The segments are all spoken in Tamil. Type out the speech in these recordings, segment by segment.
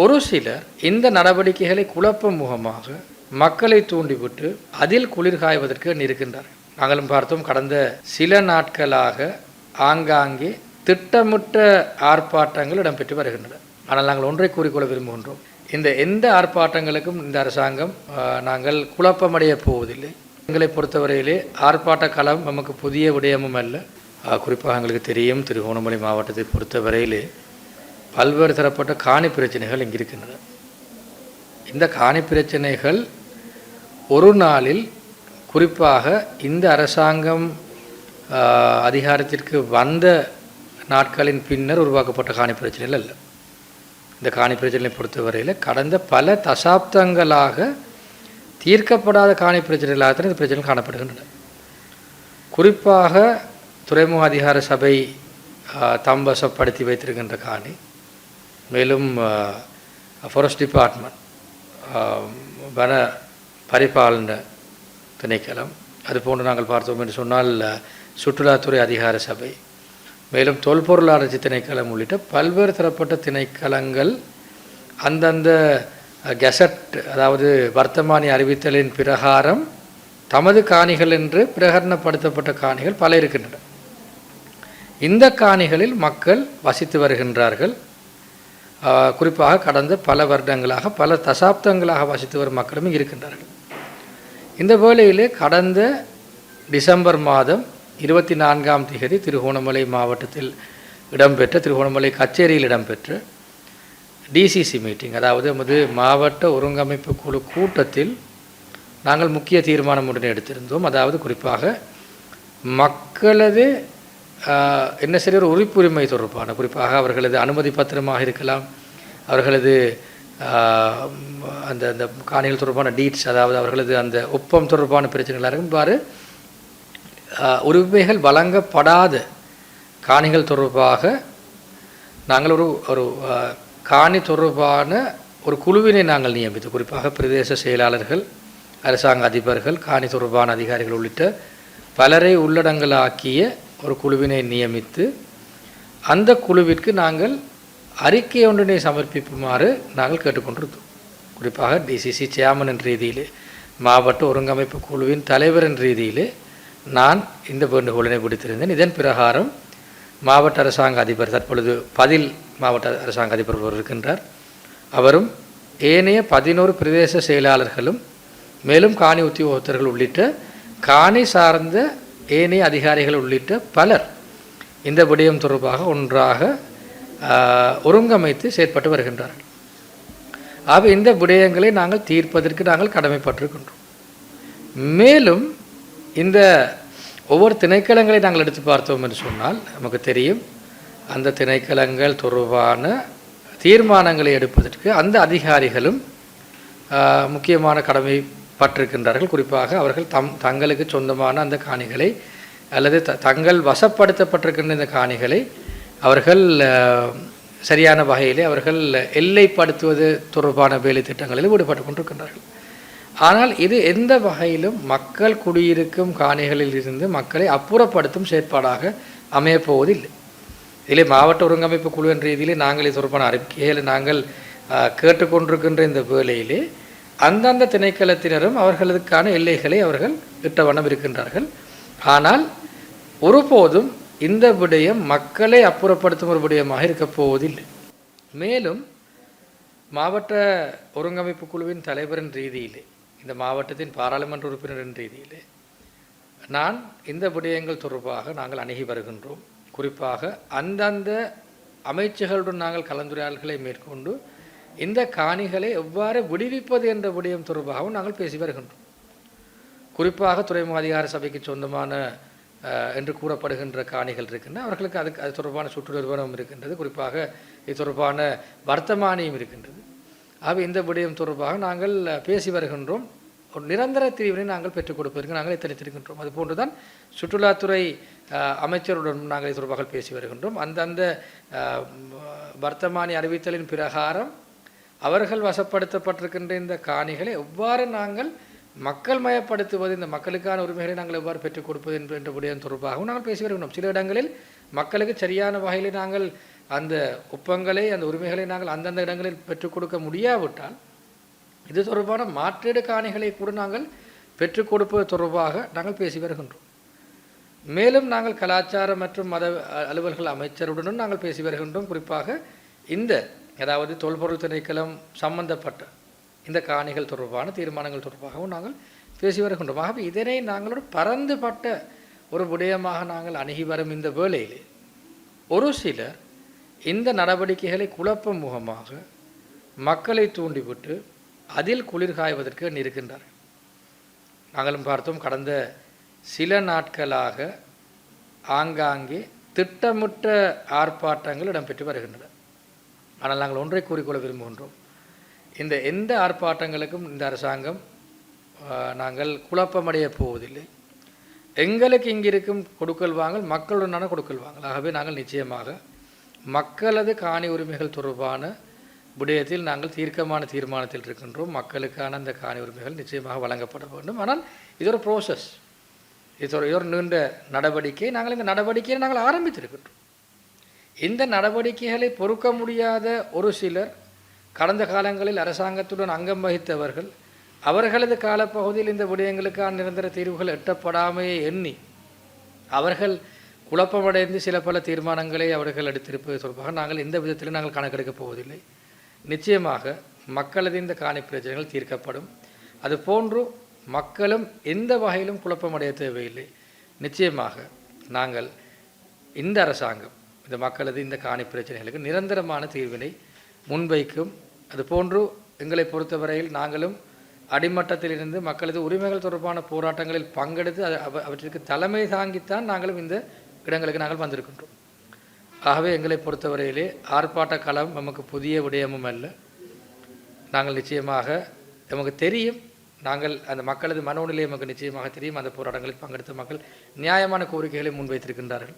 ஒரு சிலர் இந்த நடவடிக்கைகளை குழப்பம் முகமாக மக்களை தூண்டிவிட்டு அதில் குளிர் காய்வதற்கு இருக்கின்றார்கள் நாங்களும் பார்த்தோம் கடந்த சில நாட்களாக ஆங்காங்கே திட்டமிட்ட ஆர்ப்பாட்டங்கள் இடம்பெற்று வருகின்றன. ஆனால் நாங்கள் ஒன்றை கூறிக்கொள்ள விரும்புகின்றோம். இந்த எந்த ஆர்ப்பாட்டங்களுக்கும் இந்த அரசாங்கம் நாங்கள் குழப்பமடைய போவதில்லை. எங்களை பொறுத்தவரையிலே ஆர்ப்பாட்ட களம் நமக்கு புதிய விடயமும் அல்ல. குறிப்பாக எங்களுக்கு தெரியும் திருகோணமலை மாவட்டத்தை பொறுத்தவரையிலே பல்வேறு தரப்பட்ட காணி பிரச்சனைகள் இங்கு இருக்கின்றன. இந்த காணி பிரச்சனைகள் ஒரு நாளில் குறிப்பாக இந்த அரசாங்கம் அதிகாரத்திற்கு வந்த நாட்களின் பின்னர் உருவாக்கப்பட்ட காணி பிரச்சனைகள் அல்ல. இந்த காணி பிரச்சனையை பொறுத்தவரையில் கடந்த பல தசாப்தங்களாக தீர்க்கப்படாத காணி பிரச்சனைகளாக தான் இந்த பிரச்சனைகள் காணப்படுகின்றன. குறிப்பாக துறைமுக அதிகார சபை தம்பசப்படுத்தி வைத்திருக்கின்ற காணி மேலும் ஃபாரஸ்ட் டிபார்ட்மெண்ட் வன பரிபாலன திணைக்களம் அதுபோன்று நாங்கள் பார்த்தோம் என்று சொன்னால் சுற்றுலாத்துறை அதிகார சபை மேலும் தொல்பொருளாராய்ச்சி திணைக்களம் உள்ளிட்ட பல்வேறு தரப்பட்ட திணைக்களங்கள் அந்தந்த கெசட் அதாவது வர்த்தமானி அறிவித்தலின் பிரகாரம் தமது காணிகள் என்று பிரகடனப்படுத்தப்பட்ட காணிகள் பல இருக்கின்றன. இந்த காணிகளில் மக்கள் வசித்து வருகின்றார்கள். குறிப்பாக கடந்த பல வருடங்களாக பல தசாப்தங்களாக வசித்து வரும் மக்களும் இருக்கின்றார்கள். இந்த வேளையிலே கடந்த டிசம்பர் மாதம் இருபத்தி நான்காம் தேதி திருகோணமலை மாவட்டத்தில் இடம்பெற்ற திருகோணமலை கச்சேரியில் இடம்பெற்ற டிசிசி மீட்டிங் அதாவது நமது மாவட்ட ஒருங்கமைப்பு குழு கூட்டத்தில் நாங்கள் முக்கிய தீர்மானம் உடனே எடுத்திருந்தோம். அதாவது குறிப்பாக மக்களது என்ன சரி ஒரு உறுப்புரிமை தொடர்பான குறிப்பாக அவர்களது அனுமதி பத்திரமாக இருக்கலாம். அவர்களது அந்த அந்த காணிகள் தொடர்பான டீட்ஸ் அதாவது அவர்களது அந்த ஒப்பம் தொடர்பான பிரச்சனைகளாக இருக்கும் இவ்வாறு உரிமைகள் வழங்கப்படாத காணிகள் தொடர்பாக நாங்கள் ஒரு ஒரு காணி தொடர்பான ஒரு குழுவினை நாங்கள் நியமித்து குறிப்பாக பிரதேச செயலாளர்கள் அரசாங்க அதிபர்கள் காணி தொடர்பான அதிகாரிகள் உள்ளிட்ட பலரை உள்ளடங்கலாக்கிய ஒரு குழுவினை நியமித்து அந்த குழுவிற்கு நாங்கள் அறிக்கை ஒன்றினை சமர்ப்பிக்குமாறு நாங்கள் கேட்டுக்கொண்டிருந்தோம். குறிப்பாக டிசிசி சேர்மன் என்ற ரீதியிலே மாவட்ட ஒருங்கமைப்பு குழுவின் தலைவர் என்ற ரீதியிலே நான் இந்த வேண்டுகோளினை விடுத்திருந்தேன். இதன் பிரகாரம் மாவட்ட அரசாங்க அதிபர் தற்பொழுது பதில் மாவட்ட அரசாங்க அதிபர் ஒருவர் இருக்கின்றார். அவரும் ஏனைய பதினோரு பிரதேச செயலாளர்களும் மேலும் காணி உத்தியோகத்தர்கள் உள்ளிட்ட காணி சார்ந்த ஏனைய அதிகாரிகள் உள்ளிட்ட பலர் இந்த விடயம் தொடர்பாக ஒன்றாக ஒருங்கமைத்து செயற்பட்டு வருகின்றார்கள். ஆக இந்த விடயங்களை நாங்கள் தீர்ப்பதற்கு நாங்கள் கடமைப்பட்டிருக்கின்றோம். மேலும் இந்த ஒவ்வொரு திணைக்களங்களை நாங்கள் எடுத்து பார்த்தோம் என்று சொன்னால் நமக்கு தெரியும் அந்த திணைக்களங்கள் தொடர்பான தீர்மானங்களை எடுப்பதற்கு அந்த அதிகாரிகளும் முக்கியமான கடமை பட்டிருக்கின்றார்கள். குறிப்பாக அவர்கள் தம் தங்களுக்கு சொந்தமான அந்த காணிகளை அல்லது த தங்கள் வசப்படுத்தப்பட்டிருக்கின்ற இந்த காணிகளை அவர்கள் சரியான வகையிலே அவர்கள் எல்லைப்படுத்துவது தொடர்பான வேலை திட்டங்களில் ஈடுபட்டு கொண்டிருக்கின்றார்கள். ஆனால் இது எந்த வகையிலும் மக்கள் குடியிருக்கும் காணிகளில் இருந்து மக்களை அப்புறப்படுத்தும் செயற்பாடாக அமையப்போவதில்லை இதிலே மாவட்ட ஒருங்கமைப்பு குழு என்ற ரீதியிலே நாங்கள் இது தொடர்பான அறிக்கைகளை நாங்கள் கேட்டுக்கொண்டிருக்கின்ற இந்த வேலையிலே அந்தந்த திணைக்களத்தினரும் அவர்களுக்கான எல்லைகளை அவர்கள் இட்ட வண்ணம் இருக்கின்றார்கள். ஆனால் ஒருபோதும் இந்த விடயம் மக்களை அப்புறப்படுத்தும் ஒரு விடயமாக இருக்கப் போவதில்லை. மேலும் மாவட்ட ஒருங்கமைப்பு குழுவின் தலைவரின் ரீதியிலே இந்த மாவட்டத்தின் பாராளுமன்ற உறுப்பினரின் ரீதியிலே நான் இந்த விடயங்கள் தொடர்பாக நாங்கள் அணுகி வருகின்றோம். குறிப்பாக அந்தந்த அமைச்சுகளுடன் நாங்கள் கலந்துரையாடல்களை மேற்கொண்டு இந்த காணிகளை எவ்வாறு விடுவிப்பது என்ற விடயம் தொடர்பாகவும் நாங்கள் பேசி வருகின்றோம். குறிப்பாக துறைமுக அதிகார சபைக்கு சொந்தமான என்று கூறப்படுகின்ற காணிகள் இருக்கின்றன. அவர்களுக்கு அதுக்கு அது தொடர்பான சுற்று நிறுவனம் இருக்கின்றது. குறிப்பாக இது தொடர்பான வர்த்தமானியம் இருக்கின்றது. ஆக இந்த விடயம் தொடர்பாக நாங்கள் பேசி வருகின்றோம். ஒரு நிரந்தர தீர்வினை நாங்கள் பெற்றுக் கொடுப்பதற்கு நாங்கள் எத்தனைத்திருக்கின்றோம். அது போன்றுதான் சுற்றுலாத்துறை அமைச்சருடன் நாங்கள் இது தொடர்பாக பேசி வருகின்றோம். அந்தந்த வர்த்தமானி அறிவித்தலின் பிரகாரம் அவர்கள் வசப்படுத்தப்பட்டிருக்கின்ற இந்த காணிகளை எவ்வாறு நாங்கள் மக்கள் மயப்படுத்துவது இந்த மக்களுக்கான உரிமைகளை நாங்கள் எவ்வாறு பெற்றுக் கொடுப்பது என்ற தொடர்பாகவும் நாங்கள் பேசி வருகின்றோம். சில இடங்களில் மக்களுக்கு சரியான வகையில் நாங்கள் அந்த ஒப்பங்களை அந்த உரிமைகளை நாங்கள் அந்தந்த இடங்களில் பெற்றுக் கொடுக்க முடியாவிட்டால் இது தொடர்பான மாற்றீடு காணிகளை கூட நாங்கள் பெற்றுக் கொடுப்பது தொடர்பாக நாங்கள் பேசி வருகின்றோம். மேலும் நாங்கள் கலாச்சார மற்றும் மத அலுவல்கள் அமைச்சருடனும் நாங்கள் பேசி வருகின்றோம். குறிப்பாக இந்த அதாவது தொல்பொருள் திணைக்களம் சம்பந்தப்பட்ட இந்த காணிகள் தொடர்பான தீர்மானங்கள் தொடர்பாகவும் நாங்கள் பேசி வருகின்றோம். ஆகவே இதனை நாங்களோட பறந்துபட்ட ஒரு விடயமாக நாங்கள் அணுகி வரும் இந்த வேளையில் ஒரு சிலர் இந்த நடவடிக்கைகளை குழப்பம் முகமாக மக்களை தூண்டிவிட்டு அதில் குளிர் காய்வதற்கு இருக்கின்றார் நாங்களும் பார்த்தோம் கடந்த சில நாட்களாக ஆங்காங்கே திட்டமிட்ட ஆர்ப்பாட்டங்கள் இடம்பெற்று வருகின்றன. ஆனால் நாங்கள் ஒன்றை கூறிக்கொள்ள விரும்புகின்றோம். இந்த எந்த ஆர்ப்பாட்டங்களுக்கும் இந்த அரசாங்கம் நாங்கள் குழப்பமடைய போவதில்லை. எங்களுக்கு இங்கிருக்கும் கொடுக்கல் வாங்கல் மக்களுடனான கொடுக்கல் வாங்கல். ஆகவே நாங்கள் நிச்சயமாக மக்களது காணி உரிமைகள் தொடர்பான விடயத்தில் நாங்கள் தீர்க்கமான தீர்மானத்தில் இருக்கின்றோம். மக்களுக்கான அந்த காணி உரிமைகள் நிச்சயமாக வழங்கப்பட வேண்டும். ஆனால் இது ஒரு ப்ரோசஸ் இது ஒரு இது ஒரு நீண்ட நடவடிக்கை. நாங்கள் இந்த நடவடிக்கையை நாங்கள் ஆரம்பித்திருக்கின்றோம். இந்த நடவடிக்கைகளை பொறுக்க முடியாத ஒரு சிலர் கடந்த காலங்களில் அரசாங்கத்துடன் அங்கம் வகித்தவர்கள் அவர்களது காலப்பகுதியில் இந்த விடயங்களுக்கான நிரந்தர தீர்வுகள் எட்டப்படாமையே எண்ணி அவர்கள் குழப்பமடைந்து சில பல தீர்மானங்களை அவர்கள் எடுத்திருப்பது தொடர்பாக நாங்கள் எந்த விதத்திலும் நாங்கள் கணக்கெடுக்கப் போவதில்லை. நிச்சயமாக மக்களது இந்த காணி பிரச்சனைகள் தீர்க்கப்படும். அது போன்று மக்களும் எந்த வகையிலும் குழப்பமடைய தேவையில்லை. நிச்சயமாக நாங்கள் இந்த அரசாங்கம் இந்த மக்களது இந்த காணி பிரச்சனைகளுக்கு நிரந்தரமான தீர்வினை முன்வைக்கும். அது போன்று எங்களை பொறுத்தவரையில் நாங்களும் அடிமட்டத்திலிருந்து மக்களது உரிமைகள் தொடர்பான போராட்டங்களில் பங்கெடுத்து அவ- அவற்றிற்கு தலைமை தாங்கித்தான் நாங்களும் இந்த இடங்களுக்கு நாங்கள் வந்திருக்கின்றோம். ஆகவே எங்களை பொறுத்தவரையிலே ஆர்ப்பாட்ட களம் நமக்கு புதிய விடயமும் அல்ல. நாங்கள் நிச்சயமாக நமக்கு தெரியும் நாங்கள் அந்த மக்களது மனோநிலை நமக்கு நிச்சயமாக தெரியும். அந்த போராட்டங்களில் பங்கெடுத்த மக்கள் நியாயமான கோரிக்கைகளை முன்வைத்திருக்கின்றார்கள்.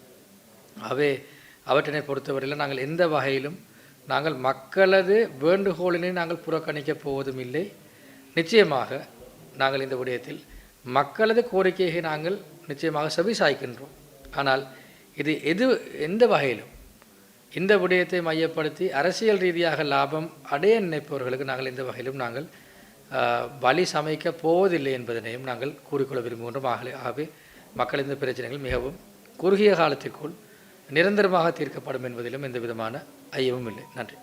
ஆகவே அவற்றினை பொறுத்தவரையில் நாங்கள் எந்த வகையிலும் நாங்கள் மக்களது வேண்டுகோளினை நாங்கள் புறக்கணிக்கப் போவதும் இல்லை நிச்சயமாக நாங்கள் இந்த விடயத்தில் மக்களது கோரிக்கையை நாங்கள் நிச்சயமாக செவிசாய்க்கின்றோம். ஆனால் இது எது எந்த வகையிலும் இந்த விடயத்தை மையப்படுத்தி அரசியல் ரீதியாக லாபம் அடைய நினைப்பவர்களுக்கு நாங்கள் இந்த வகையிலும் நாங்கள் வழி சமைக்க போவதில்லை என்பதனையும் நாங்கள் கூறிக்கொள்ள விரும்புகின்றோம். ஆகவே ஆகவே மக்கள் இந்த பிரச்சனைகள் மிகவும் குறுகிய காலத்திற்குள் நிரந்தரமாக தீர்க்கப்படும் என்பதிலும் எந்த விதமான ஐயமும் இல்லை. நன்றி.